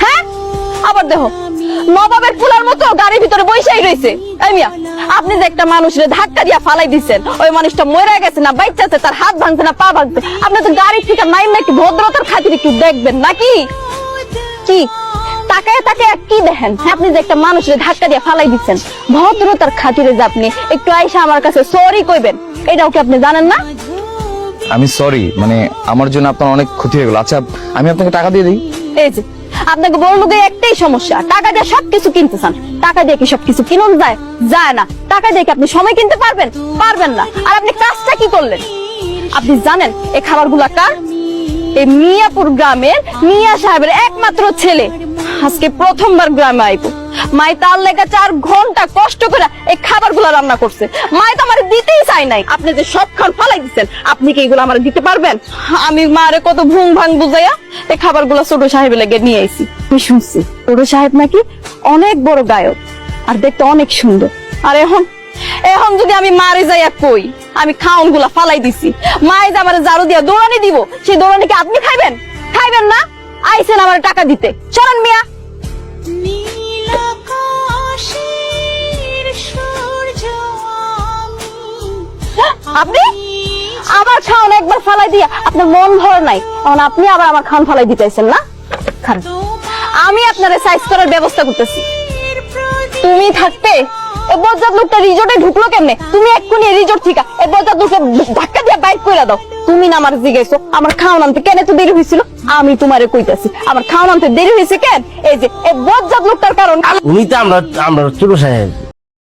হায় নবাবের মতো গাড়ির ভিতরে আপনি যে একটা মানুষের ধাক্কা দিয়া ফালাই দিচ্ছেন ওই মানুষটা মরে গেছে না বাইচা আছে তার হাত ভাঙছে না, পা ভাঙছে। আপনি তো গাড়ি থেকে নাই নাকি ভদ্রতার খাতিরে একটু দেখবেন, নাকি? কি? তাকায় তাকায় কি দেখেন? আপনি যে একটা মানুষের ধাক্কা দিয়ে ফালাই দিচ্ছেন ভদ্রতার খাতিরে যে আপনি একটু আইসা আমার কাছে সরি কইবেন এটাও কি আপনি জানেন না? আমি সরি মানে আমার জন্য আপনার অনেক ক্ষতি হয়ে গেল। আচ্ছা আমি আপনাকে টাকা দিয়ে দিই। এই যে আপনাকে বড় লোকের একটাই সমস্যা টাকা দিয়ে সবকিছু কিনতে চান। টাকা দিয়ে কি সবকিছু কিনুন যায়? যায় না। টাকা দিয়ে কি আপনি সময় কিনতে পারবেন? পারবেন না। আর আপনি কাজটা কি করলেন? আপনি জানেন এই খাবারগুলা কার? এই মিয়াপুর গ্রামের মিয়া সাহেবের একমাত্র ছেলে। আজকে প্রথমবার গ্রামে আইব। মাই তার লেগে চার ঘণ্টা কষ্ট করে এই খাবারগুলো রান্না করছে। মাই তো আমার দিতেই চাই নাই। আপনি যে সব খান ফালাই দিচ্ছেন আপনি কি এগুলো আমার দিতে পারবেন? আমি মারে কত ভুং ভাং বুঝাইয়া এই খাবার খাবারগুলো ছোট সাহেবের লেগে নিয়ে আইছি। আমি শুনছি, ছোট সাহেব নাকি অনেক বড় গায়ক, আর দেখতে অনেক সুন্দর। আর এখন এখন যদি আমি মারে যাইয়া কই আমি খাউনগুলা ফালাই দিছি। মাই যে আমার জারু দিয়া দৌড়ানি দিব সেই দৌড়ানি কি আপনি খাইবেন? খাইবেন না? আইছেন আমার টাকা দিতে। চলেন মিয়া। আপনি? আমার খাওন একবার ফালাই দিয়া আপনার মন ভর নাই। এখন আপনি আবার আমার খাওন ফালাই দিতেছেন না? খান। আমি আপনার সাইজ করার ব্যবস্থা করতেছি। তুমি থাকতে এ বজ্জাত লোকটা রিজোর্টে ঢুকলো কেমনে? তুমি এক্ষুনি রিজোর্ট থিকা এ বজ্জাত লোকটা ধাক্কা দিয়ে বাইক করে দাও। তুমি না আমার জিজ্ঞেসো, আমার খাওয়া নামতে কেন এত দেরি হয়েছিল? আমি তোমারে কইতাছি, আমার খাওয়া নামতে দেরি হয়েছে কেন? এই যে, এ বজ্জাত লোকটার কারণ উনি তো আমরা আমরা ছোট সাহেব।